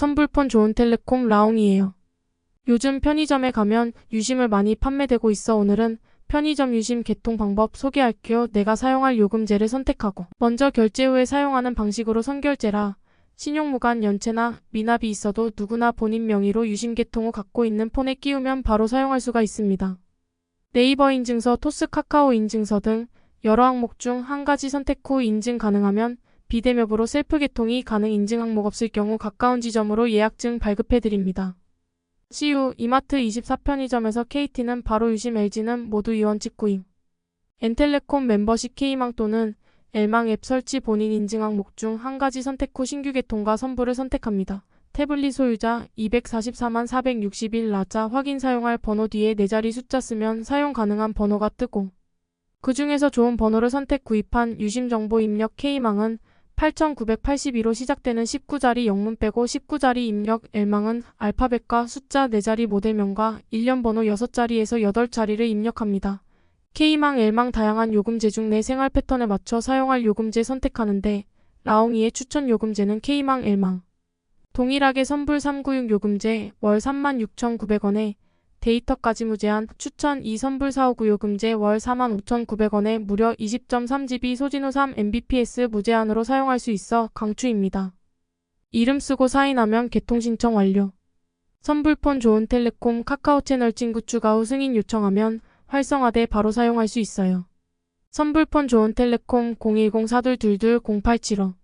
선불폰 좋은 텔레콤 라옹이에요. 요즘 편의점에 가면 유심을 많이 판매되고 있어 오늘은 편의점 유심 개통 방법 소개할게요. 내가 사용할 요금제를 선택하고 먼저 결제 후에 사용하는 방식으로 선결제라 신용무관 연체나 미납이 있어도 누구나 본인 명의로 유심 개통 후 갖고 있는 폰에 끼우면 바로 사용할 수가 있습니다. 네이버 인증서, 토스 카카오 인증서 등 여러 항목 중 한 가지 선택 후 인증 가능하면 비대면으로 셀프 개통이 가능 인증 항목 없을 경우 가까운 지점으로 예약증 발급해 드립니다. CU, 이마트 24 편의점에서 KT는 바로 유심 LG는 모두 이원 직구임. 엔텔레콤 멤버십 K망 또는 엘망 앱 설치 본인 인증 항목 중 한 가지 선택 후 신규 개통과 선불을 선택합니다. 태블릿 소유자 244만 461 라자 확인 사용할 번호 뒤에 네 자리 숫자 쓰면 사용 가능한 번호가 뜨고 그 중에서 좋은 번호를 선택 구입한 유심 정보 입력 K망은 8982로 시작되는 19자리 영문 빼고 19자리 입력 L망은 알파벳과 숫자 4자리 모델명과 일련 번호 6자리에서 8자리를 입력합니다. K망, L망 다양한 요금제 중 내 생활 패턴에 맞춰 사용할 요금제 선택하는데 라옹이의 추천 요금제는 K망, L망. 동일하게 선불 396 요금제 월 36,900원에 데이터까지 무제한 추천 2 선불 459 요금제 월 45,900원에 무려 20.3GB 소진후 3 Mbps 무제한으로 사용할 수 있어 강추입니다. 이름 쓰고 사인하면 개통 신청 완료. 선불폰 좋은 텔레콤 카카오 채널 친구 추가 후 승인 요청하면 활성화돼 바로 사용할 수 있어요. 선불폰 좋은 텔레콤 010-4222-0875